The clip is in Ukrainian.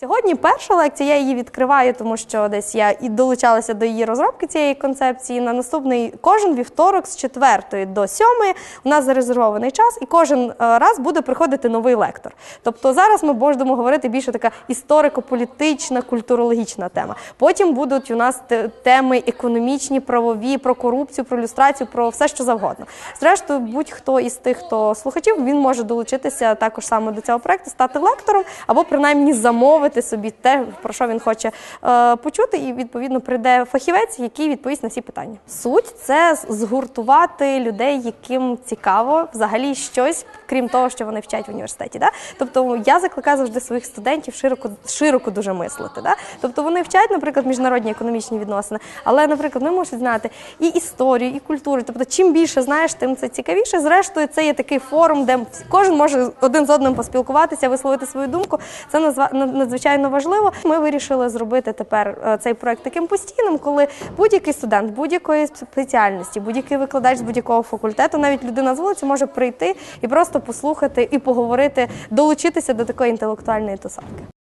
Сьогодні перша лекція, я її відкриваю, тому що десь я і долучалася до її розробки цієї концепції. На наступний кожен вівторок з 4 до 7 у нас зарезервований час, і кожен е, раз буде приходити новий лектор. Тобто зараз ми будемо говорити більше така історико-політична, культурологічна тема. Потім будуть у нас теми економічні, правові, про корупцію, про люстрацію, про все, що завгодно. Зрештою, будь-хто із тих, хто слухачів, він може долучитися також саме до цього проекту, стати лектором або принаймні замовити собі те, про що він хоче е, почути, і відповідно прийде фахівець, який відповість на всі питання. Суть це згуртувати людей, яким цікаво взагалі щось, крім того, що вони вчать в університеті. Да? Тобто я закликаю завжди своїх студентів широко широко дуже мислити. Да? Тобто вони вчать, наприклад, міжнародні економічні відносини, але, наприклад, вони можуть знати і історію, і культуру. Тобто, чим більше знаєш, тим це цікавіше. Зрештою, це є такий форум, де кожен може один з одним поспілкуватися, висловити свою думку. Це назва- над- надзвичайно важливо. Ми вирішили зробити тепер е, цей проект таким постійним, коли будь-який студент будь-якої спеціальності, будь-який викладач з будь-якого факультету, навіть людина з вулиці може прийти і просто послухати і поговорити, долучитися до такої інтелектуальної тусовки.